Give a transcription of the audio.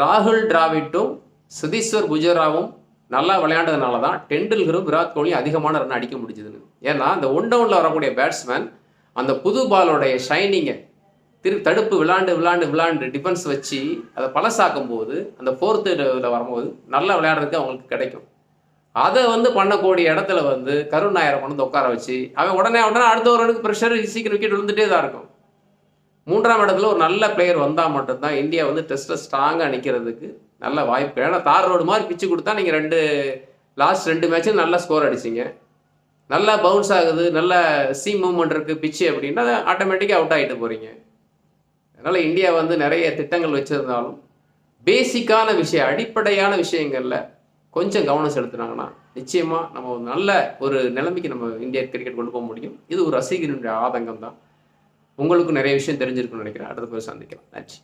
ராகுல் டிராவிட்டும் சுதீஸ்வர் குஜராவும் நல்லா விளையாண்டதுனால தான் டெண்டுல்கரும் விராட் கோலியும் அதிகமான ரன் அடிக்க முடிஞ்சதுன்னு. ஏன்னா அந்த ஒன் டவுனில் வரக்கூடிய பேட்ஸ்மேன் அந்த புது பாலோடைய ஷைனிங்கை திரு தடுப்பு விளாண்டு விளாண்டு விளாண்டு டிஃபென்ஸ் வச்சு அதை பழசாக்கும் போது அந்த ஃபோர்த்து இதில் வரும்போது நல்லா விளையாடுறதுக்கு அவங்களுக்கு கிடைக்கும். அதை வந்து பண்ணக்கூடிய இடத்துல வந்து கருண் நாயரை கொண்டு வந்து உட்கார வச்சு அவன் உடனே உடனே அடுத்த ஓவருக்கு ப்ரெஷர் சீக்கிரம் விக்கெட் விழுந்துட்டே தான் இருக்கும். மூன்றாம் இடத்துல ஒரு நல்ல பிளேயர் வந்தால் மட்டும்தான் இந்தியா வந்து டெஸ்ட்டில் ஸ்ட்ராங்காக நிற்கிறதுக்கு நல்ல வாய்ப்பு. ஏன்னா தார் ரோடு மாதிரி பிச்சு கொடுத்தா நீங்கள் ரெண்டு லாஸ்ட் ரெண்டு மேட்சும் நல்ல ஸ்கோர் அடிச்சிங்க. நல்லா பவுன்ஸ் ஆகுது நல்ல சி மூவ்மெண்ட் இருக்குது பிச்சு அப்படின்னா ஆட்டோமேட்டிக்காக அவுட் ஆகிட்டு போகிறீங்க அதனால் இந்தியா வந்து நிறைய திட்டங்கள் வச்சுருந்தாலும் பேசிக்கான விஷயம் அடிப்படையான விஷயங்களில் கொஞ்சம் கவனம் செலுத்துனாங்கன்னா நிச்சயமாக நம்ம நல்ல ஒரு நிலைமைக்கு நம்ம இந்தியா கிரிக்கெட் கொண்டு போக முடியும். இது ஒரு ரசிகனுடைய ஆதங்கம் தான் உங்களுக்கும் நிறைய விஷயம் தெரிஞ்சிருக்கும்னு நினைக்கிறேன். அடுத்த போய் சந்திக்கலாம். நன்றி.